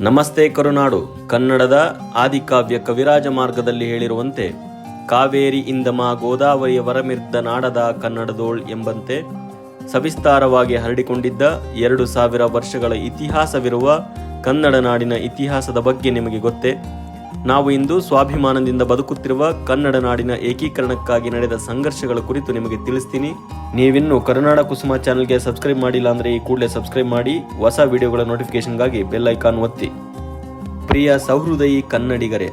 ನಮಸ್ತೆ ಕರುನಾಡು, ಕನ್ನಡದ ಆದಿಕಾವ್ಯ ಕವಿರಾಜ ಮಾರ್ಗದಲ್ಲಿ ಹೇಳಿರುವಂತೆ, ಕಾವೇರಿ ಇಂದಮ ಗೋದಾವರಿಯ ವರಮಿರ್ದ ನಾಡದ ಕನ್ನಡದೋಳ್ ಎಂಬಂತೆ ಸವಿಸ್ತಾರವಾಗಿ ಹರಡಿಕೊಂಡಿದ್ದ ಎರಡು ಸಾವಿರ ವರ್ಷಗಳ ಇತಿಹಾಸವಿರುವ ಕನ್ನಡ ನಾಡಿನ ಇತಿಹಾಸದ ಬಗ್ಗೆ ನಿಮಗೆ ಗೊತ್ತೇ? ನಾವು ಇಂದು ಸ್ವಾಭಿಮಾನದಿಂದ ಬದುಕುತ್ತಿರುವ ಕನ್ನಡ ನಾಡಿನ ಏಕೀಕರಣಕ್ಕಾಗಿ ನಡೆದ ಸಂಘರ್ಷಗಳ ಕುರಿತು ನಿಮಗೆ ತಿಳಿಸ್ತೀನಿ. ನೀವಿನ್ನು ಕರುನಾಡ ಕುಸುಮ ಚಾನೆಲ್ಗೆ ಸಬ್ಸ್ಕ್ರೈಬ್ ಮಾಡಿಲ್ಲ ಅಂದರೆ ಈ ಕೂಡಲೇ ಸಬ್ಸ್ಕ್ರೈಬ್ ಮಾಡಿ, ಹೊಸ ವಿಡಿಯೋಗಳ ನೋಟಿಫಿಕೇಶನ್ಗಾಗಿ ಬೆಲ್ ಐಕಾನ್ ಒತ್ತಿ. ಪ್ರಿಯ ಸೌಹೃದಯಿ ಕನ್ನಡಿಗರೇ,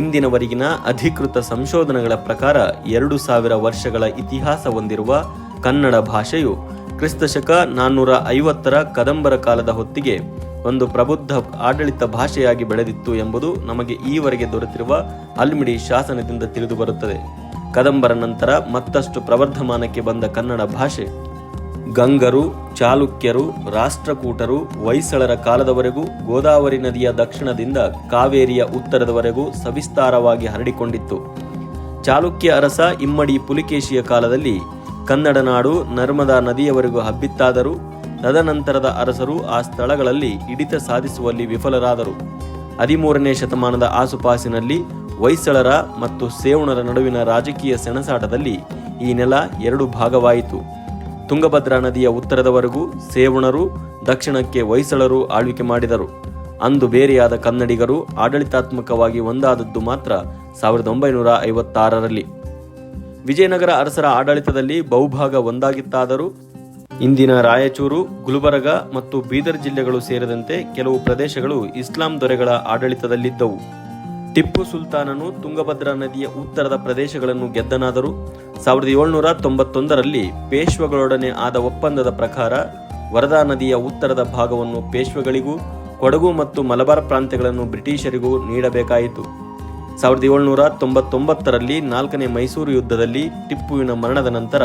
ಇಂದಿನವರೆಗಿನ ಅಧಿಕೃತ ಸಂಶೋಧನೆಗಳ ಪ್ರಕಾರ ಎರಡು ಸಾವಿರ ವರ್ಷಗಳ ಇತಿಹಾಸ ಹೊಂದಿರುವ ಕನ್ನಡ ಭಾಷೆಯು ಕ್ರಿಸ್ತಶಕ ನಾನ್ನೂರ ಐವತ್ತರ ಕದಂಬರ ಕಾಲದ ಹೊತ್ತಿಗೆ ಒಂದು ಪ್ರಬುದ್ಧ ಆಡಳಿತ ಭಾಷೆಯಾಗಿ ಬೆಳೆದಿತ್ತು ಎಂಬುದು ನಮಗೆ ಈವರೆಗೆ ದೊರೆತಿರುವ ಅಲ್ಮಿಡಿ ಶಾಸನದಿಂದ ತಿಳಿದು ಬರುತ್ತದೆ. ಕದಂಬರ ನಂತರ ಮತ್ತಷ್ಟು ಪ್ರವರ್ಧಮಾನಕ್ಕೆ ಬಂದ ಕನ್ನಡ ಭಾಷೆ. ಗಂಗರು, ಚಾಲುಕ್ಯರು, ರಾಷ್ಟ್ರಕೂಟರು, ಹೊಯ್ಸಳರ ಕಾಲದವರೆಗೂ, ಗೋದಾವರಿ ನದಿಯ ದಕ್ಷಿಣದಿಂದ ಕಾವೇರಿಯ ಉತ್ತರದವರೆಗೂ ಸವಿಸ್ತಾರವಾಗಿ ಹರಡಿಕೊಂಡಿತ್ತು. ಚಾಲುಕ್ಯ ಅರಸ ಇಮ್ಮಡಿ ಪುಲಿಕೇಶಿಯ ಕಾಲದಲ್ಲಿ ಕನ್ನಡ ನಾಡು ನರ್ಮದಾ ನದಿಯವರೆಗೂ ಹಬ್ಬಿತ್ತಾದರೂ ತದನಂತರದ ಅರಸರು ಆ ಸ್ಥಳಗಳಲ್ಲಿ ಹಿಡಿತ ಸಾಧಿಸುವಲ್ಲಿ ವಿಫಲರಾದರು. ಹದಿಮೂರನೇ ಶತಮಾನದ ಆಸುಪಾಸಿನಲ್ಲಿ ಹೊಯ್ಸಳರ ಮತ್ತು ಸೇವಣರ ನಡುವಿನ ರಾಜಕೀಯ ಸೆಣಸಾಟದಲ್ಲಿ ಈ ನೆಲ ಎರಡು ಭಾಗವಾಯಿತು. ತುಂಗಭದ್ರಾ ನದಿಯ ಉತ್ತರದವರೆಗೂ ಸೇವಣರು, ದಕ್ಷಿಣಕ್ಕೆ ಹೊಯ್ಸಳರು ಆಳ್ವಿಕೆ ಮಾಡಿದರು. ಅಂದು ಬೇರೆಯಾದ ಕನ್ನಡಿಗರು ಆಡಳಿತಾತ್ಮಕವಾಗಿ ಒಂದಾದದ್ದು ಮಾತ್ರ ಸಾವಿರದ ಒಂಬೈನೂರ ಐವತ್ತಾರರಲ್ಲಿ. ವಿಜಯನಗರ ಅರಸರ ಆಡಳಿತದಲ್ಲಿ ಬಹುಭಾಗ ಒಂದಾಗಿತ್ತಾದರೂ ಇಂದಿನ ರಾಯಚೂರು, ಗುಲ್ಬರ್ಗ ಮತ್ತು ಬೀದರ್ ಜಿಲ್ಲೆಗಳು ಸೇರಿದಂತೆ ಕೆಲವು ಪ್ರದೇಶಗಳು ಇಸ್ಲಾಂ ದೊರೆಗಳ ಆಡಳಿತದಲ್ಲಿದ್ದವು. ಟಿಪ್ಪು ಸುಲ್ತಾನನು ತುಂಗಭದ್ರಾ ನದಿಯ ಉತ್ತರದ ಪ್ರದೇಶಗಳನ್ನು ಗೆದ್ದನಾದರೂ, ಸಾವಿರದ ಏಳ್ನೂರ ತೊಂಬತ್ತೊಂದರಲ್ಲಿ ಪೇಶ್ವೆಗಳೊಡನೆ ಆದ ಒಪ್ಪಂದದ ಪ್ರಕಾರ ವರದಾ ನದಿಯ ಉತ್ತರದ ಭಾಗವನ್ನು ಪೇಶ್ವೆಗಳಿಗೂ, ಕೊಡಗು ಮತ್ತು ಮಲಬಾರ್ ಪ್ರಾಂತ್ಯಗಳನ್ನು ಬ್ರಿಟಿಷರಿಗೂ ನೀಡಬೇಕಾಯಿತು. ಸಾವಿರದ ಏಳ್ನೂರ ತೊಂಬತ್ತೊಂಬತ್ತರಲ್ಲಿ ನಾಲ್ಕನೇ ಮೈಸೂರು ಯುದ್ಧದಲ್ಲಿ ಟಿಪ್ಪುವಿನ ಮರಣದ ನಂತರ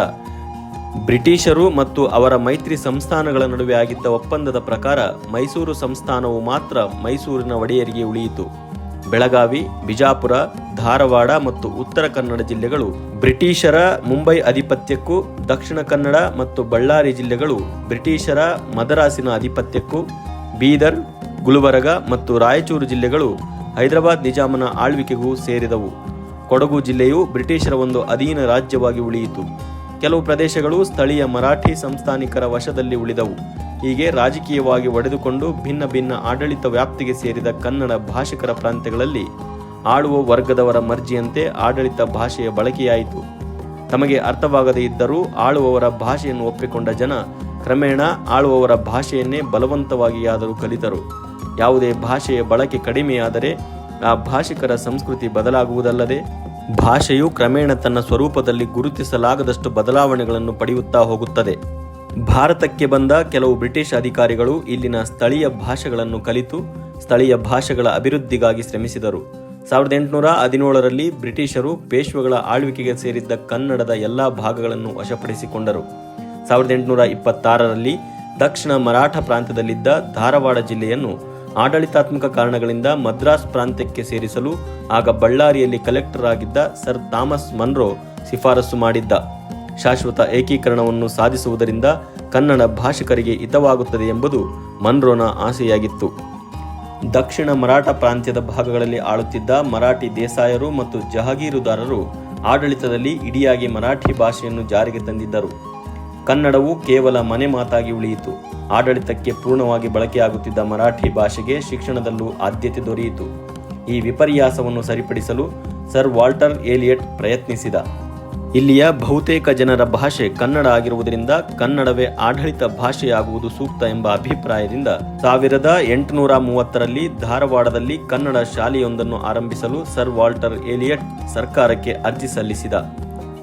ಬ್ರಿಟಿಷರು ಮತ್ತು ಅವರ ಮೈತ್ರಿ ಸಂಸ್ಥಾನಗಳ ನಡುವೆ ಆಗಿದ್ದ ಒಪ್ಪಂದದ ಪ್ರಕಾರ ಮೈಸೂರು ಸಂಸ್ಥಾನವು ಮಾತ್ರ ಮೈಸೂರಿನ ಒಡೆಯರಿಗೆ ಉಳಿಯಿತು. ಬೆಳಗಾವಿ, ಬಿಜಾಪುರ, ಧಾರವಾಡ ಮತ್ತು ಉತ್ತರ ಕನ್ನಡ ಜಿಲ್ಲೆಗಳು ಬ್ರಿಟಿಷರ ಮುಂಬೈ ಅಧಿಪತ್ಯಕ್ಕೂ, ದಕ್ಷಿಣ ಕನ್ನಡ ಮತ್ತು ಬಳ್ಳಾರಿ ಜಿಲ್ಲೆಗಳು ಬ್ರಿಟಿಷರ ಮದರಾಸಿನ ಅಧಿಪತ್ಯಕ್ಕೂ, ಬೀದರ್, ಗುಲ್ಬರ್ಗ ಮತ್ತು ರಾಯಚೂರು ಜಿಲ್ಲೆಗಳು ಹೈದರಾಬಾದ್ ನಿಜಾಮನ ಆಳ್ವಿಕೆಗೂ ಸೇರಿದವು. ಕೊಡಗು ಜಿಲ್ಲೆಯು ಬ್ರಿಟಿಷರ ಒಂದು ಅಧೀನ ರಾಜ್ಯವಾಗಿ ಉಳಿಯಿತು. ಕೆಲವು ಪ್ರದೇಶಗಳು ಸ್ಥಳೀಯ ಮರಾಠಿ ಸಂಸ್ಥಾನಿಕರ ವಶದಲ್ಲಿ ಉಳಿದವು. ಹೀಗೆ ರಾಜಕೀಯವಾಗಿ ಒಡೆದುಕೊಂಡು ಭಿನ್ನ ಭಿನ್ನ ಆಡಳಿತ ವ್ಯಾಪ್ತಿಗೆ ಸೇರಿದ ಕನ್ನಡ ಭಾಷಿಕರ ಪ್ರಾಂತ್ಯಗಳಲ್ಲಿ ಆಳುವ ವರ್ಗದವರ ಮರ್ಜಿಯಂತೆ ಆಡಳಿತ ಭಾಷೆಯ ಬಳಕೆಯಾಯಿತು. ತಮಗೆ ಅರ್ಥವಾಗದೇ ಇದ್ದರೂ ಆಳುವವರ ಭಾಷೆಯನ್ನು ಒಪ್ಪಿಕೊಂಡ ಜನ ಕ್ರಮೇಣ ಆಳುವವರ ಭಾಷೆಯನ್ನೇ ಬಲವಂತವಾಗಿಯಾದರೂ ಕಲಿತರು. ಯಾವುದೇ ಭಾಷೆಯ ಬಳಕೆ ಕಡಿಮೆಯಾದರೆ ಆ ಭಾಷಿಕರ ಸಂಸ್ಕೃತಿ ಬದಲಾಗುವುದಲ್ಲದೆ ಭಾಷೆಯು ಕ್ರಮೇಣ ತನ್ನ ಸ್ವರೂಪದಲ್ಲಿ ಗುರುತಿಸಲಾಗದಷ್ಟು ಬದಲಾವಣೆಗಳನ್ನು ಪಡೆಯುತ್ತಾ ಹೋಗುತ್ತದೆ. ಭಾರತಕ್ಕೆ ಬಂದ ಕೆಲವು ಬ್ರಿಟಿಷ್ ಅಧಿಕಾರಿಗಳು ಇಲ್ಲಿನ ಸ್ಥಳೀಯ ಭಾಷೆಗಳನ್ನು ಕಲಿತು ಸ್ಥಳೀಯ ಭಾಷೆಗಳ ಅಭಿವೃದ್ಧಿಗಾಗಿ ಶ್ರಮಿಸಿದರು. ಸಾವಿರದ ಎಂಟುನೂರ ಹದಿನೇಳರಲ್ಲಿ ಬ್ರಿಟಿಷರು ಪೇಶ್ವೆಗಳ ಆಳ್ವಿಕೆಗೆ ಸೇರಿದ್ದ ಕನ್ನಡದ ಎಲ್ಲಾ ಭಾಗಗಳನ್ನು ವಶಪಡಿಸಿಕೊಂಡರು. ಸಾವಿರದ ಎಂಟುನೂರ ಇಪ್ಪತ್ತಾರರಲ್ಲಿ ದಕ್ಷಿಣ ಮರಾಠ ಪ್ರಾಂತ್ಯದಲ್ಲಿದ್ದ ಧಾರವಾಡ ಜಿಲ್ಲೆಯನ್ನು ಆಡಳಿತಾತ್ಮಕ ಕಾರಣಗಳಿಂದ ಮದ್ರಾಸ್ ಪ್ರಾಂತ್ಯಕ್ಕೆ ಸೇರಿಸಲು ಆಗ ಬಳ್ಳಾರಿಯಲ್ಲಿ ಕಲೆಕ್ಟರ್ ಆಗಿದ್ದ ಸರ್ ಥಾಮಸ್ ಮನ್ರೋ ಶಿಫಾರಸು ಮಾಡಿದ್ದ. ಶಾಶ್ವತ ಏಕೀಕರಣವನ್ನು ಸಾಧಿಸುವುದರಿಂದ ಕನ್ನಡ ಭಾಷಿಕರಿಗೆ ಹಿತವಾಗುತ್ತದೆ ಎಂಬುದು ಮನ್ರೋನ ಆಸೆಯಾಗಿತ್ತು. ದಕ್ಷಿಣ ಮರಾಠ ಪ್ರಾಂತ್ಯದ ಭಾಗಗಳಲ್ಲಿ ಆಳುತ್ತಿದ್ದ ಮರಾಠಿ ದೇಸಾಯರು ಮತ್ತು ಜಹಗೀರುದಾರರು ಆಡಳಿತದಲ್ಲಿ ಇಡಿಯಾಗಿ ಮರಾಠಿ ಭಾಷೆಯನ್ನು ಜಾರಿಗೆ ತಂದಿದ್ದರು. ಕನ್ನಡವು ಕೇವಲ ಮನೆ ಮಾತಾಗಿ ಉಳಿಯಿತು. ಆಡಳಿತಕ್ಕೆ ಪೂರ್ಣವಾಗಿ ಬಳಕೆಯಾಗುತ್ತಿದ್ದ ಮರಾಠಿ ಭಾಷೆಗೆ ಶಿಕ್ಷಣದಲ್ಲೂ ಆದ್ಯತೆ ದೊರೆಯಿತು. ಈ ವಿಪರ್ಯಾಸವನ್ನು ಸರಿಪಡಿಸಲು ಸರ್ ವಾಲ್ಟರ್ ಏಲಿಯಟ್ ಪ್ರಯತ್ನಿಸಿದ. ಇಲ್ಲಿಯ ಬಹುತೇಕ ಜನರ ಭಾಷೆ ಕನ್ನಡ ಆಗಿರುವುದರಿಂದ ಕನ್ನಡವೇ ಆಡಳಿತ ಭಾಷೆಯಾಗುವುದು ಸೂಕ್ತ ಎಂಬ ಅಭಿಪ್ರಾಯದಿಂದ ಸಾವಿರದ ಎಂಟುನೂರ ಮೂವತ್ತರಲ್ಲಿ ಧಾರವಾಡದಲ್ಲಿ ಕನ್ನಡ ಶಾಲೆಯೊಂದನ್ನು ಆರಂಭಿಸಲು ಸರ್ ವಾಲ್ಟರ್ ಏಲಿಯಟ್ ಸರ್ಕಾರಕ್ಕೆ ಅರ್ಜಿ ಸಲ್ಲಿಸಿದ.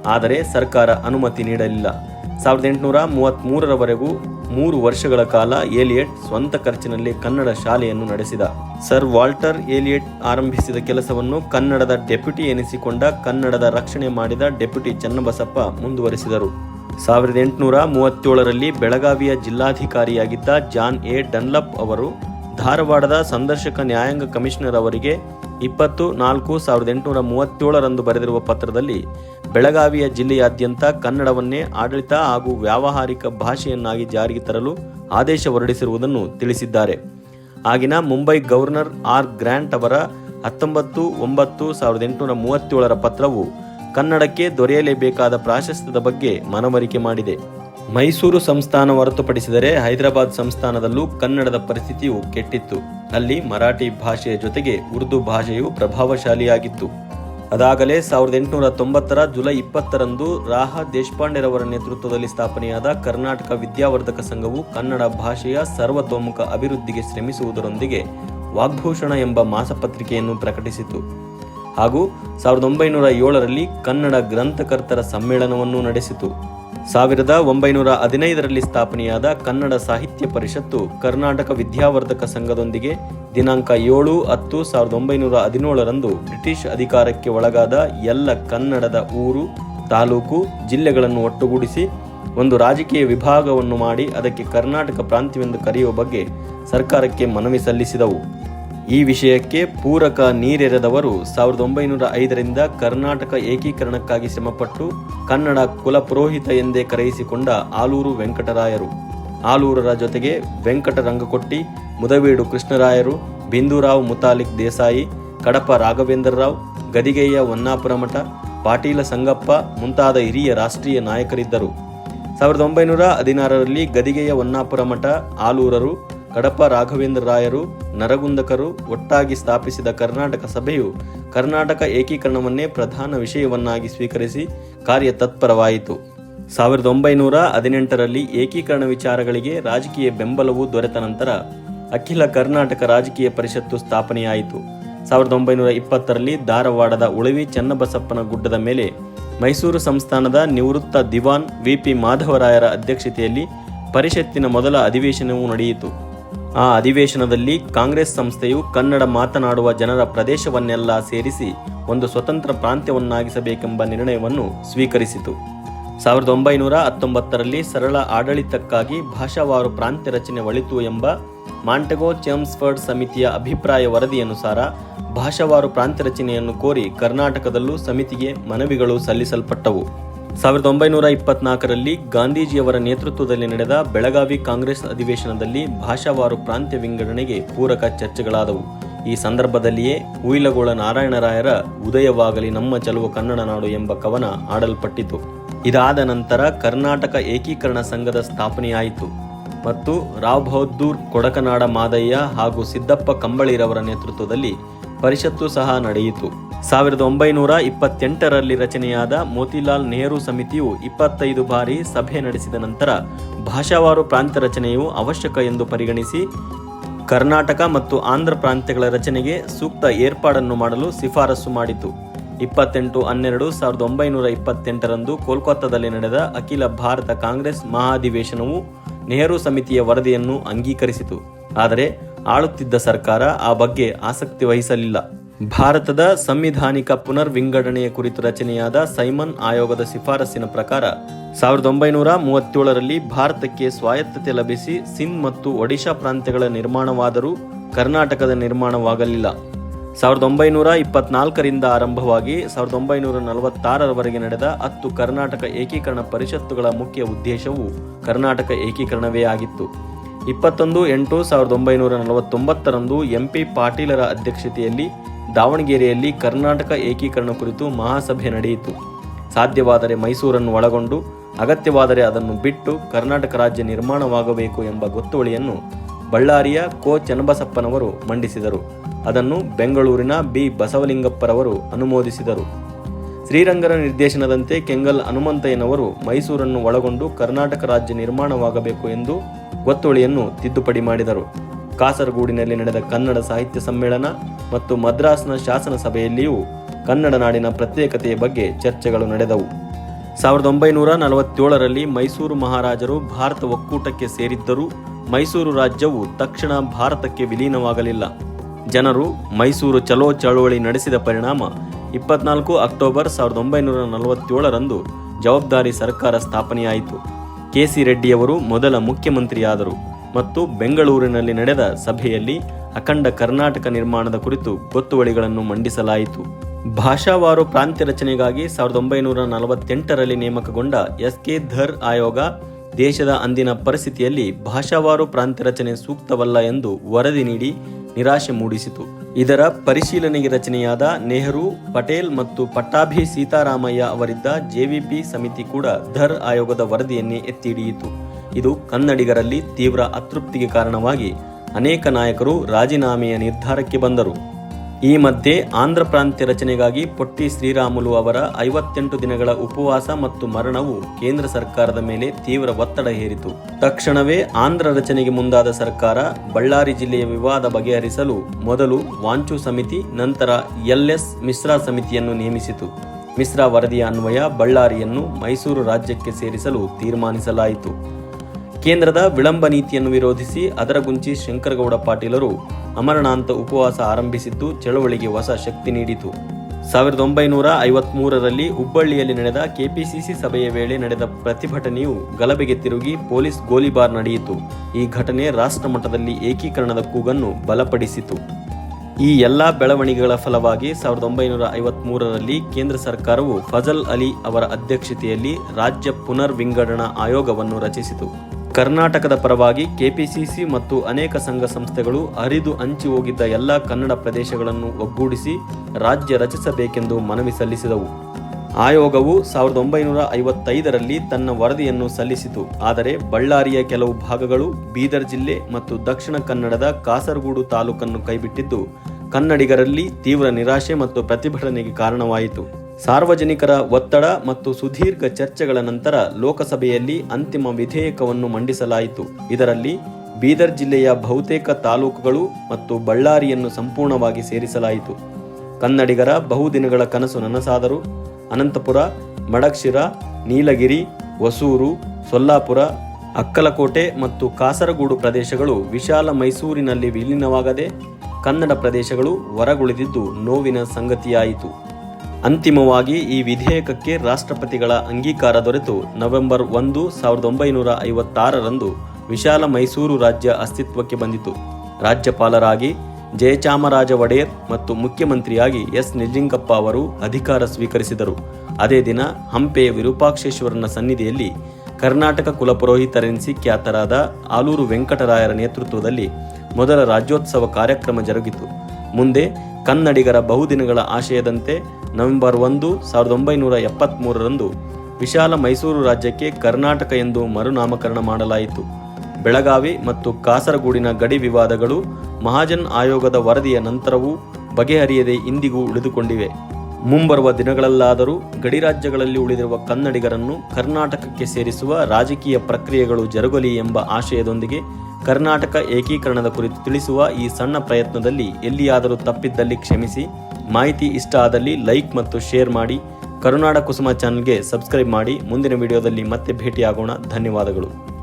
ಆದರೆ ಸರ್ಕಾರ ಅನುಮತಿ ನೀಡಲಿಲ್ಲ. ಸಾವಿರದ ಎಂಟುನೂರ ಮೂವತ್ತ್ಮೂರರವರೆಗೂ ಮೂರು ವರ್ಷಗಳ ಕಾಲ ಏಲಿಯಟ್ ಸ್ವಂತ ಖರ್ಚಿನಲ್ಲಿ ಕನ್ನಡ ಶಾಲೆಯನ್ನು ನಡೆಸಿದ. ಸರ್ ವಾಲ್ಟರ್ ಏಲಿಯಟ್ ಆರಂಭಿಸಿದ ಕೆಲಸವನ್ನು ಕನ್ನಡದ ಡೆಪ್ಯೂಟಿ ಎನಿಸಿಕೊಂಡ ಕನ್ನಡದ ರಕ್ಷಣೆ ಮಾಡಿದ ಡೆಪ್ಯೂಟಿ ಚನ್ನಬಸಪ್ಪ ಮುಂದುವರಿಸಿದರು. ಸಾವಿರದ ಎಂಟುನೂರ ಮೂವತ್ತೇಳರಲ್ಲಿ ಬೆಳಗಾವಿಯ ಜಿಲ್ಲಾಧಿಕಾರಿಯಾಗಿದ್ದ ಜಾನ್ ಎ. ಡನ್ಲಪ್ ಅವರು ಧಾರವಾಡದ ಸಂದರ್ಶಕ ನ್ಯಾಯಾಂಗ ಕಮಿಷನರ್ ಅವರಿಗೆ ಇಪ್ಪತ್ತು ನಾಲ್ಕು ಸಾವಿರದ ಎಂಟುನೂರ ಮೂವತ್ತೇಳರಂದು ಬರೆದಿರುವ ಪತ್ರದಲ್ಲಿ ಬೆಳಗಾವಿಯ ಜಿಲ್ಲೆಯಾದ್ಯಂತ ಕನ್ನಡವನ್ನೇ ಆಡಳಿತ ಹಾಗೂ ವ್ಯಾವಹಾರಿಕ ಭಾಷೆಯನ್ನಾಗಿ ಜಾರಿಗೆ ತರಲು ಆದೇಶ ಹೊರಡಿಸಿರುವುದನ್ನು ತಿಳಿಸಿದ್ದಾರೆ. ಆಗಿನ ಮುಂಬೈ ಗವರ್ನರ್ ಆರ್ ಗ್ರ್ಯಾಂಟ್ ಅವರ ಹತ್ತೊಂಬತ್ತು ಒಂಬತ್ತು ಸಾವಿರದ ಎಂಟುನೂರ ಮೂವತ್ತೇಳರ ಪತ್ರವು ಕನ್ನಡಕ್ಕೆ ದೊರೆಯಲೇಬೇಕಾದ ಪ್ರಾಶಸ್ತ್ಯದ ಬಗ್ಗೆ ಮನವರಿಕೆ ಮಾಡಿದೆ. ಮೈಸೂರು ಸಂಸ್ಥಾನ ಹೊರತುಪಡಿಸಿದರೆ ಹೈದರಾಬಾದ್ ಸಂಸ್ಥಾನದಲ್ಲೂ ಕನ್ನಡದ ಪರಿಸ್ಥಿತಿಯು ಕೆಟ್ಟಿತ್ತು ಅಲ್ಲಿ ಮರಾಠಿ ಭಾಷೆಯ ಜೊತೆಗೆ ಉರ್ದು ಭಾಷೆಯು ಪ್ರಭಾವಶಾಲಿಯಾಗಿತ್ತು. ಅದಾಗಲೇ ಸಾವಿರದ ಎಂಟುನೂರ ತೊಂಬತ್ತರ ಜುಲೈ ಇಪ್ಪತ್ತರಂದು ರಾಹ ದೇಶಪಾಂಡೆರವರ ನೇತೃತ್ವದಲ್ಲಿ ಸ್ಥಾಪನೆಯಾದ ಕರ್ನಾಟಕ ವಿದ್ಯಾವರ್ಧಕ ಸಂಘವು ಕನ್ನಡ ಭಾಷೆಯ ಸರ್ವತೋಮುಖ ಅಭಿವೃದ್ಧಿಗೆ ಶ್ರಮಿಸುವುದರೊಂದಿಗೆ ವಾಗ್ಭೂಷಣ ಎಂಬ ಮಾಸಪತ್ರಿಕೆಯನ್ನು ಪ್ರಕಟಿಸಿತು. ಹಾಗೂ ಸಾವಿರದ ಒಂಬೈನೂರ ಏಳರಲ್ಲಿ ಕನ್ನಡ ಗ್ರಂಥಕರ್ತರ ಸಮ್ಮೇಳನವನ್ನು ನಡೆಸಿತು. ಸಾವಿರದ ಒಂಬೈನೂರ ಹದಿನೈದರಲ್ಲಿ ಸ್ಥಾಪನೆಯಾದ ಕನ್ನಡ ಸಾಹಿತ್ಯ ಪರಿಷತ್ತು ಕರ್ನಾಟಕ ವಿದ್ಯಾವರ್ಧಕ ಸಂಘದೊಂದಿಗೆ ದಿನಾಂಕ ಏಳು ಹತ್ತು ಸಾವಿರದ ಒಂಬೈನೂರ ಹದಿನೇಳರಂದು ಬ್ರಿಟಿಷ್ ಅಧಿಕಾರಕ್ಕೆ ಒಳಗಾದ ಎಲ್ಲ ಕನ್ನಡದ ಊರು, ತಾಲೂಕು, ಜಿಲ್ಲೆಗಳನ್ನು ಒಟ್ಟುಗೂಡಿಸಿ ಒಂದು ರಾಜಕೀಯ ವಿಭಾಗವನ್ನು ಮಾಡಿ ಅದಕ್ಕೆ ಕರ್ನಾಟಕ ಪ್ರಾಂತ್ಯವೆಂದು ಕರೆಯುವ ಬಗ್ಗೆ ಸರ್ಕಾರಕ್ಕೆ ಮನವಿ ಸಲ್ಲಿಸಿದವು. ಈ ವಿಷಯಕ್ಕೆ ಪೂರಕ ನೀರೆರೆದವರು ಸಾವಿರದ ಒಂಬೈನೂರ ಐದರಿಂದ ಕರ್ನಾಟಕ ಏಕೀಕರಣಕ್ಕಾಗಿ ಶ್ರಮಪಟ್ಟು ಕನ್ನಡ ಕುಲಪುರೋಹಿತ ಎಂದೇ ಕರೆಯಿಸಿಕೊಂಡ ಆಲೂರು ವೆಂಕಟರಾಯರು. ಆಲೂರರ ಜೊತೆಗೆ ವೆಂಕಟರಂಗಕೊಟ್ಟಿ, ಮುದವೀಡು ಕೃಷ್ಣರಾಯರು, ಬಿಂದುರಾವ್ ಮುತಾಲಿಕ್ ದೇಸಾಯಿ, ಕಡಪ ರಾಘವೇಂದ್ರರಾವ್, ಗದಿಗೆಯ ಹೊನ್ನಾಪುರ ಮಠ ಪಾಟೀಲ ಸಂಗಪ್ಪ ಮುಂತಾದ ಹಿರಿಯ ರಾಷ್ಟ್ರೀಯ ನಾಯಕರಿದ್ದರು. ಸಾವಿರದ ಒಂಬೈನೂರ ಹದಿನಾರರಲ್ಲಿ ಗದಿಗೆಯ ಹೊನ್ನಾಪುರ ಮಠ ಆಲೂರರು ಕಡಪ ರಾಘವೇಂದ್ರ ರಾಯರು, ನರಗುಂದಕರು ಒಟ್ಟಾಗಿ ಸ್ಥಾಪಿಸಿದ ಕರ್ನಾಟಕ ಸಭೆಯು ಕರ್ನಾಟಕ ಏಕೀಕರಣವನ್ನೇ ಪ್ರಧಾನ ವಿಷಯವನ್ನಾಗಿ ಸ್ವೀಕರಿಸಿ ಕಾರ್ಯತತ್ಪರವಾಯಿತು ಸಾವಿರದ ಒಂಬೈನೂರ ಹದಿನೆಂಟರಲ್ಲಿ ಏಕೀಕರಣ ವಿಚಾರಗಳಿಗೆ ರಾಜಕೀಯ ಬೆಂಬಲವು ದೊರೆತ ನಂತರ ಅಖಿಲ ಕರ್ನಾಟಕ ರಾಜಕೀಯ ಪರಿಷತ್ತು ಸ್ಥಾಪನೆಯಾಯಿತು. ಸಾವಿರದ ಒಂಬೈನೂರ ಇಪ್ಪತ್ತರಲ್ಲಿ ಧಾರವಾಡದ ಉಳವಿ ಚನ್ನಬಸಪ್ಪನ ಗುಡ್ಡದ ಮೇಲೆ ಮೈಸೂರು ಸಂಸ್ಥಾನದ ನಿವೃತ್ತ ದಿವಾನ್ ವಿಪಿ ಮಾಧವರಾಯರ ಅಧ್ಯಕ್ಷತೆಯಲ್ಲಿ ಪರಿಷತ್ತಿನ ಮೊದಲ ಅಧಿವೇಶನವು ನಡೆಯಿತು. ಆ ಅಧಿವೇಶನದಲ್ಲಿ ಕಾಂಗ್ರೆಸ್ ಸಂಸ್ಥೆಯು ಕನ್ನಡ ಮಾತನಾಡುವ ಜನರ ಪ್ರದೇಶವನ್ನೆಲ್ಲ ಸೇರಿಸಿ ಒಂದು ಸ್ವತಂತ್ರ ಪ್ರಾಂತ್ಯವನ್ನಾಗಿಸಬೇಕೆಂಬ ನಿರ್ಣಯವನ್ನು ಸ್ವೀಕರಿಸಿತು. ಸಾವಿರದ ಒಂಬೈನೂರ ಹತ್ತೊಂಬತ್ತರಲ್ಲಿ ಸರಳ ಆಡಳಿತಕ್ಕಾಗಿ ಭಾಷಾವಾರು ಪ್ರಾಂತ್ಯ ರಚನೆ ಒಳಿತು ಎಂಬ ಮಾಂಟೆಗೋ ಚೆಮ್ಸ್ಫರ್ಡ್ ಸಮಿತಿಯ ಅಭಿಪ್ರಾಯ ವರದಿಯನುಸಾರ ಭಾಷಾವಾರು ಪ್ರಾಂತ್ಯ ರಚನೆಯನ್ನು ಕೋರಿ ಕರ್ನಾಟಕದಲ್ಲೂ ಸಮಿತಿಗೆ ಮನವಿಗಳು ಸಲ್ಲಿಸಲ್ಪಟ್ಟವು. ಸಾವಿರದ ಒಂಬೈನೂರ ಇಪ್ಪತ್ನಾಲ್ಕರಲ್ಲಿ ಗಾಂಧೀಜಿಯವರ ನೇತೃತ್ವದಲ್ಲಿ ನಡೆದ ಬೆಳಗಾವಿ ಕಾಂಗ್ರೆಸ್ ಅಧಿವೇಶನದಲ್ಲಿ ಭಾಷಾವಾರು ಪ್ರಾಂತ್ಯ ವಿಂಗಡಣೆಗೆ ಪೂರಕ ಚರ್ಚೆಗಳಾದವು. ಈ ಸಂದರ್ಭದಲ್ಲಿಯೇ ಉಯಿಲಗೋಳ ನಾರಾಯಣರಾಯರ ಉದಯವಾಗಲಿ ನಮ್ಮ ಚಲುವ ಕನ್ನಡ ನಾಡು ಎಂಬ ಕವನ ಆಡಲ್ಪಟ್ಟಿತು ಇದಾದ ನಂತರ ಕರ್ನಾಟಕ ಏಕೀಕರಣ ಸಂಘದ ಸ್ಥಾಪನೆಯಾಯಿತು. ಮತ್ತು ರಾವ್ ಬಹದ್ದೂರ್ ಕೊಡಕನಾಡ ಮಾದಯ್ಯ ಹಾಗೂ ಸಿದ್ದಪ್ಪ ಕಂಬಳಿರವರ ನೇತೃತ್ವದಲ್ಲಿ ಪರಿಷತ್ತು ಸಹ ನಡೆಯಿತು. ಸಾವಿರದ ಒಂಬೈನೂರ ಇಪ್ಪತ್ತೆಂಟರಲ್ಲಿ ರಚನೆಯಾದ ಮೋತಿಲಾಲ್ ನೆಹರು ಸಮಿತಿಯು ಇಪ್ಪತ್ತೈದು ಬಾರಿ ಸಭೆ ನಡೆಸಿದ ನಂತರ ಭಾಷಾವಾರು ಪ್ರಾಂತ್ಯ ರಚನೆಯು ಅವಶ್ಯಕ ಎಂದು ಪರಿಗಣಿಸಿ ಕರ್ನಾಟಕ ಮತ್ತು ಆಂಧ್ರ ಪ್ರಾಂತ್ಯಗಳ ರಚನೆಗೆ ಸೂಕ್ತ ಏರ್ಪಾಡನ್ನು ಮಾಡಲು ಶಿಫಾರಸು ಮಾಡಿತು. ಇಪ್ಪತ್ತೆಂಟು ಹನ್ನೆರಡು ಸಾವಿರದ ಒಂಬೈನೂರ ಇಪ್ಪತ್ತೆಂಟರಂದು ಕೋಲ್ಕತ್ತಾದಲ್ಲಿ ನಡೆದ ಅಖಿಲ ಭಾರತ ಕಾಂಗ್ರೆಸ್ ಮಹಾಧಿವೇಶನವು ನೆಹರು ಸಮಿತಿಯ ವರದಿಯನ್ನು ಅಂಗೀಕರಿಸಿತು. ಆದರೆ ಆಳುತ್ತಿದ್ದ ಸರ್ಕಾರ ಆ ಬಗ್ಗೆ ಆಸಕ್ತಿ ವಹಿಸಲಿಲ್ಲ. ಭಾರತದ ಸಂವಿಧಾನಿಕ ಪುನರ್ ವಿಂಗಡಣೆಯ ಕುರಿತು ರಚನೆಯಾದ ಸೈಮನ್ ಆಯೋಗದ ಶಿಫಾರಸ್ಸಿನ ಪ್ರಕಾರ, ಸಾವಿರದ ಒಂಬೈನೂರ ಮೂವತ್ತೇಳರಲ್ಲಿ ಭಾರತಕ್ಕೆ ಸ್ವಾಯತ್ತತೆ ಲಭಿಸಿ ಸಿಂಧ್ ಮತ್ತು ಒಡಿಶಾ ಪ್ರಾಂತ್ಯಗಳ ನಿರ್ಮಾಣವಾದರೂ ಕರ್ನಾಟಕದ ನಿರ್ಮಾಣವಾಗಲಿಲ್ಲ. ಸಾವಿರದ ಒಂಬೈನೂರ ಇಪ್ಪತ್ನಾಲ್ಕರಿಂದ ಆರಂಭವಾಗಿ ಸಾವಿರದ ಒಂಬೈನೂರ ನಲವತ್ತಾರರವರೆಗೆ ನಡೆದ ಹತ್ತು ಕರ್ನಾಟಕ ಏಕೀಕರಣ ಪರಿಷತ್ತುಗಳ ಮುಖ್ಯ ಉದ್ದೇಶವು ಕರ್ನಾಟಕ ಏಕೀಕರಣವೇ ಆಗಿತ್ತು. ಇಪ್ಪತ್ತೊಂದು ಎಂಟು ಸಾವಿರದ ಒಂಬೈನೂರ ನಲವತ್ತೊಂಬತ್ತರಂದು ಎಂಪಿ ಪಾಟೀಲರ ಅಧ್ಯಕ್ಷತೆಯಲ್ಲಿ ದಾವಣಗೆರೆಯಲ್ಲಿ ಕರ್ನಾಟಕ ಏಕೀಕರಣ ಕುರಿತು ಮಹಾಸಭೆ ನಡೆಯಿತು. ಸಾಧ್ಯವಾದರೆ ಮೈಸೂರನ್ನು ಒಳಗೊಂಡು, ಅಗತ್ಯವಾದರೆ ಅದನ್ನು ಬಿಟ್ಟು ಕರ್ನಾಟಕ ರಾಜ್ಯ ನಿರ್ಮಾಣವಾಗಬೇಕು ಎಂಬ ಗೊತ್ತುವಳಿಯನ್ನು ಬಳ್ಳಾರಿಯ ಕೋ. ಚನ್ನಬಸಪ್ಪನವರು ಮಂಡಿಸಿದರು. ಅದನ್ನು ಬೆಂಗಳೂರಿನ ಬಿ. ಬಸವಲಿಂಗಪ್ಪರವರು ಅನುಮೋದಿಸಿದರು. ಶ್ರೀರಂಗರ ನಿರ್ದೇಶನದಂತೆ ಕೆಂಗಲ್ ಹನುಮಂತಯ್ಯನವರು ಮೈಸೂರನ್ನು ಒಳಗೊಂಡು ಕರ್ನಾಟಕ ರಾಜ್ಯ ನಿರ್ಮಾಣವಾಗಬೇಕು ಎಂದು ಗೊತ್ತುವಳಿಯನ್ನು ತಿದ್ದುಪಡಿ ಮಾಡಿದರು. ಕಾಸರಗೂಡಿನಲ್ಲಿ ನಡೆದ ಕನ್ನಡ ಸಾಹಿತ್ಯ ಸಮ್ಮೇಳನ ಮತ್ತು ಮದ್ರಾಸ್ನ ಶಾಸನ ಸಭೆಯಲ್ಲಿಯೂ ಕನ್ನಡ ನಾಡಿನ ಪ್ರತ್ಯೇಕತೆಯ ಬಗ್ಗೆ ಚರ್ಚೆಗಳು ನಡೆದವು. ಸಾವಿರದ ಒಂಬೈನೂರ ನಲವತ್ತೇಳರಲ್ಲಿ ಮೈಸೂರು ಮಹಾರಾಜರು ಭಾರತ ಒಕ್ಕೂಟಕ್ಕೆ ಸೇರಿದ್ದರೂ ಮೈಸೂರು ರಾಜ್ಯವು ತಕ್ಷಣ ಭಾರತಕ್ಕೆ ವಿಲೀನವಾಗಲಿಲ್ಲ. ಜನರು ಮೈಸೂರು ಚಲೋ ಚಳುವಳಿ ನಡೆಸಿದ ಪರಿಣಾಮ ಇಪ್ಪತ್ನಾಲ್ಕು ಅಕ್ಟೋಬರ್ ಸಾವಿರದ ಒಂಬೈನೂರ ನಲವತ್ತೇಳರಂದು ಜವಾಬ್ದಾರಿ ಸರ್ಕಾರ ಸ್ಥಾಪನೆಯಾಯಿತು. ಕೆ ಸಿ ರೆಡ್ಡಿಯವರು ಮೊದಲ ಮುಖ್ಯಮಂತ್ರಿಯಾದರು. ಮತ್ತು ಬೆಂಗಳೂರಿನಲ್ಲಿ ನಡೆದ ಸಭೆಯಲ್ಲಿ ಅಖಂಡ ಕರ್ನಾಟಕ ನಿರ್ಮಾಣದ ಕುರಿತು ಗೊತ್ತುವಳಿಗಳನ್ನು ಮಂಡಿಸಲಾಯಿತು. ಭಾಷಾವಾರು ಪ್ರಾಂತ್ಯ ರಚನೆಗಾಗಿ ಸಾವಿರದ ಒಂಬೈನೂರ ನಲವತ್ತೆಂಟರಲ್ಲಿ ನೇಮಕಗೊಂಡ ಎಸ್ ಕೆ ಧರ್ ಆಯೋಗ ದೇಶದ ಅಂದಿನ ಪರಿಸ್ಥಿತಿಯಲ್ಲಿ ಭಾಷಾವಾರು ಪ್ರಾಂತ್ಯ ರಚನೆ ಸೂಕ್ತವಲ್ಲ ಎಂದು ವರದಿ ನೀಡಿ ನಿರಾಶೆ ಮೂಡಿಸಿತು. ಇದರ ಪರಿಶೀಲನೆಗೆ ರಚನೆಯಾದ ನೆಹರು, ಪಟೇಲ್ ಮತ್ತು ಪಟ್ಟಾಭಿ ಸೀತಾರಾಮಯ್ಯ ಅವರಿದ್ದ ಜೆವಿಪಿ ಸಮಿತಿ ಕೂಡ ಧರ್ ಆಯೋಗದ ವರದಿಯನ್ನೇ ಎತ್ತಿ ಹಿಡಿಯಿತು. ಇದು ಕನ್ನಡಿಗರಲ್ಲಿ ತೀವ್ರ ಅತೃಪ್ತಿಗೆ ಕಾರಣವಾಗಿ ಅನೇಕ ನಾಯಕರು ರಾಜೀನಾಮೆಯ ನಿರ್ಧಾರಕ್ಕೆ ಬಂದರು. ಈ ಮಧ್ಯೆ ಆಂಧ್ರ ಪ್ರಾಂತ್ಯ ರಚನೆಗಾಗಿ ಪೊಟ್ಟಿ ಶ್ರೀರಾಮುಲು ಅವರ ಐವತ್ತೆಂಟು ದಿನಗಳ ಉಪವಾಸ ಮತ್ತು ಮರಣವು ಕೇಂದ್ರ ಸರ್ಕಾರದ ಮೇಲೆ ತೀವ್ರ ಒತ್ತಡ ಹೇರಿತು. ತಕ್ಷಣವೇ ಆಂಧ್ರ ರಚನೆಗೆ ಮುಂದಾದ ಸರ್ಕಾರ ಬಳ್ಳಾರಿ ಜಿಲ್ಲೆಯ ವಿವಾದ ಬಗೆಹರಿಸಲು ಮೊದಲು ವಾಂಚು ಸಮಿತಿ, ನಂತರ ಎಲ್ಎಸ್ ಮಿಶ್ರಾ ಸಮಿತಿಯನ್ನು ನೇಮಿಸಿತು. ಮಿಶ್ರಾ ವರದಿಯ ಅನ್ವಯ ಬಳ್ಳಾರಿಯನ್ನು ಮೈಸೂರು ರಾಜ್ಯಕ್ಕೆ ಸೇರಿಸಲು ತೀರ್ಮಾನಿಸಲಾಯಿತು. ಕೇಂದ್ರದ ವಿಳಂಬ ನೀತಿಯನ್ನು ವಿರೋಧಿಸಿ ಅದರ ಗುಂಚಿ ಶಂಕರಗೌಡ ಪಾಟೀಲರು ಅಮರಣಾಂತ ಉಪವಾಸ ಆರಂಭಿಸಿದ್ದು ಚಳವಳಿಗೆ ಹೊಸ ಶಕ್ತಿ ನೀಡಿತು. ಸಾವಿರದ ಒಂಬೈನೂರ ಐವತ್ಮೂರರಲ್ಲಿ ಹುಬ್ಬಳ್ಳಿಯಲ್ಲಿ ನಡೆದ ಕೆಪಿಸಿಸಿ ಸಭೆಯ ವೇಳೆ ನಡೆದ ಪ್ರತಿಭಟನೆಯು ಗಲಭೆಗೆ ತಿರುಗಿ ಪೊಲೀಸ್ ಗೋಲಿಬಾರ್ ನಡೆಯಿತು. ಈ ಘಟನೆ ರಾಷ್ಟ್ರಮಟ್ಟದಲ್ಲಿ ಏಕೀಕರಣದ ಕೂಗನ್ನು ಬಲಪಡಿಸಿತು. ಈ ಎಲ್ಲ ಬೆಳವಣಿಗೆಗಳ ಫಲವಾಗಿ ಸಾವಿರದ ಒಂಬೈನೂರ ಐವತ್ಮೂರರಲ್ಲಿ ಕೇಂದ್ರ ಸರ್ಕಾರವು ಫಜಲ್ ಅಲಿ ಅವರ ಅಧ್ಯಕ್ಷತೆಯಲ್ಲಿ ರಾಜ್ಯ ಪುನರ್ ವಿಂಗಡಣಾ ಆಯೋಗವನ್ನು ರಚಿಸಿತು. ಕರ್ನಾಟಕದ ಪರವಾಗಿ ಕೆಪಿಸಿಸಿ ಮತ್ತು ಅನೇಕ ಸಂಘ ಸಂಸ್ಥೆಗಳು ಹರಿದು ಹಂಚಿ ಹೋಗಿದ್ದ ಎಲ್ಲ ಕನ್ನಡ ಪ್ರದೇಶಗಳನ್ನು ಒಗ್ಗೂಡಿಸಿ ರಾಜ್ಯ ರಚಿಸಬೇಕೆಂದು ಮನವಿ ಸಲ್ಲಿಸಿದವು. ಆಯೋಗವು ಸಾವಿರದ ಒಂಬೈನೂರ ಐವತ್ತೈದರಲ್ಲಿ ತನ್ನ ವರದಿಯನ್ನು ಸಲ್ಲಿಸಿತು. ಆದರೆ ಬಳ್ಳಾರಿಯ ಕೆಲವು ಭಾಗಗಳು ಬೀದರ್ ಜಿಲ್ಲೆ ಮತ್ತು ದಕ್ಷಿಣ ಕನ್ನಡದ ಕಾಸರಗೋಡು ತಾಲೂಕನ್ನು ಕೈಬಿಟ್ಟಿದ್ದು ಕನ್ನಡಿಗರಲ್ಲಿ ತೀವ್ರ ನಿರಾಶೆ ಮತ್ತು ಪ್ರತಿಭಟನೆಗೆ ಕಾರಣವಾಯಿತು. ಸಾರ್ವಜನಿಕರ ಒತ್ತಡ ಮತ್ತು ಸುದೀರ್ಘ ಚರ್ಚೆಗಳ ನಂತರ ಲೋಕಸಭೆಯಲ್ಲಿ ಅಂತಿಮ ವಿಧೇಯಕವನ್ನು ಮಂಡಿಸಲಾಯಿತು. ಇದರಲ್ಲಿ ಬೀದರ್ ಜಿಲ್ಲೆಯ ಬಹುತೇಕ ತಾಲೂಕುಗಳು ಮತ್ತು ಬಳ್ಳಾರಿಯನ್ನು ಸಂಪೂರ್ಣವಾಗಿ ಸೇರಿಸಲಾಯಿತು. ಕನ್ನಡಿಗರ ಬಹುದಿನಗಳ ಕನಸು ನನಸಾದರು. ಅನಂತಪುರ, ಮಡಕ್ಷಿರ, ನೀಲಗಿರಿ, ಹೊಸೂರು, ಸೊಲ್ಲಾಪುರ, ಅಕ್ಕಲಕೋಟೆ ಮತ್ತು ಕಾಸರಗೂಡು ಪ್ರದೇಶಗಳು ವಿಶಾಲ ಮೈಸೂರಿನಲ್ಲಿ ವಿಲೀನವಾಗದೆ ಕನ್ನಡ ಪ್ರದೇಶಗಳು ಹೊರಗುಳಿದಿದ್ದು ನೋವಿನ ಸಂಗತಿಯಾಯಿತು. ಅಂತಿಮವಾಗಿ ಈ ವಿಧೇಯಕಕ್ಕೆ ರಾಷ್ಟ್ರಪತಿಗಳ ಅಂಗೀಕಾರ ದೊರೆತು. ನವೆಂಬರ್ ಒಂದು, ಸಾವಿರದ ಒಂಬೈನೂರ ಐವತ್ತಾರರಂದು ವಿಶಾಲ ಮೈಸೂರು ರಾಜ್ಯ ಅಸ್ತಿತ್ವಕ್ಕೆ ಬಂದಿತು. ರಾಜ್ಯಪಾಲರಾಗಿ ಜಯಚಾಮರಾಜ ಒಡೆಯರ್ ಮತ್ತು ಮುಖ್ಯಮಂತ್ರಿಯಾಗಿ ಎಸ್. ನಿಜಲಿಂಗಪ್ಪ ಅವರು ಅಧಿಕಾರ ಸ್ವೀಕರಿಸಿದರು. ಅದೇ ದಿನ ಹಂಪೆಯ ವಿರೂಪಾಕ್ಷೇಶ್ವರನ ಸನ್ನಿಧಿಯಲ್ಲಿ ಕರ್ನಾಟಕ ಕುಲಪುರೋಹಿತರೆನಿಸಿ ಖ್ಯಾತರಾದ ಆಲೂರು ವೆಂಕಟರಾಯರ ನೇತೃತ್ವದಲ್ಲಿ ಮೊದಲ ರಾಜ್ಯೋತ್ಸವ ಕಾರ್ಯಕ್ರಮ ಜರುಗಿತು. ಮುಂದೆ ಕನ್ನಡಿಗರ ಬಹುದಿನಗಳ ಆಶಯದಂತೆ ನವೆಂಬರ್ ಒಂದು, ಸಾವಿರದ ಒಂಬೈನೂರ ಎಪ್ಪತ್ತ್ಮೂರರಂದು ವಿಶಾಲ ಮೈಸೂರು ರಾಜ್ಯಕ್ಕೆ ಕರ್ನಾಟಕ ಎಂದು ಮರುನಾಮಕರಣ ಮಾಡಲಾಯಿತು. ಬೆಳಗಾವಿ ಮತ್ತು ಕಾಸರಗೋಡಿನ ಗಡಿ ವಿವಾದಗಳು ಮಹಾಜನ್ ಆಯೋಗದ ವರದಿಯ ನಂತರವೂ ಬಗೆಹರಿಯದೆ ಇಂದಿಗೂ ಉಳಿದುಕೊಂಡಿವೆ. ಮುಂಬರುವ ದಿನಗಳಲ್ಲಾದರೂ ಗಡಿ ರಾಜ್ಯಗಳಲ್ಲಿ ಉಳಿದಿರುವ ಕನ್ನಡಿಗರನ್ನು ಕರ್ನಾಟಕಕ್ಕೆ ಸೇರಿಸುವ ರಾಜಕೀಯ ಪ್ರಕ್ರಿಯೆಗಳು ಜರುಗಲಿ ಎಂಬ ಆಶಯದೊಂದಿಗೆ ಕರ್ನಾಟಕ ಏಕೀಕರಣದ ಕುರಿತು ತಿಳಿಸುವ ಈ ಸಣ್ಣ ಪ್ರಯತ್ನದಲ್ಲಿ ಎಲ್ಲಿಯಾದರೂ ತಪ್ಪಿದ್ದಲ್ಲಿ ಕ್ಷಮಿಸಿ ಮಾಹಿತಿ ಇಷ್ಟ ಆದಲ್ಲಿ ಲೈಕ್ ಮತ್ತು ಶೇರ್ ಮಾಡಿ ಕರುನಾಡ ಕುಸುಮ ಚಾನಲ್ಗೆ ಸಬ್ಸ್ಕ್ರೈಬ್ ಮಾಡಿ ಮುಂದಿನ ವಿಡಿಯೋದಲ್ಲಿ ಮತ್ತೆ ಭೇಟಿಯಾಗೋಣ. ಧನ್ಯವಾದಗಳು.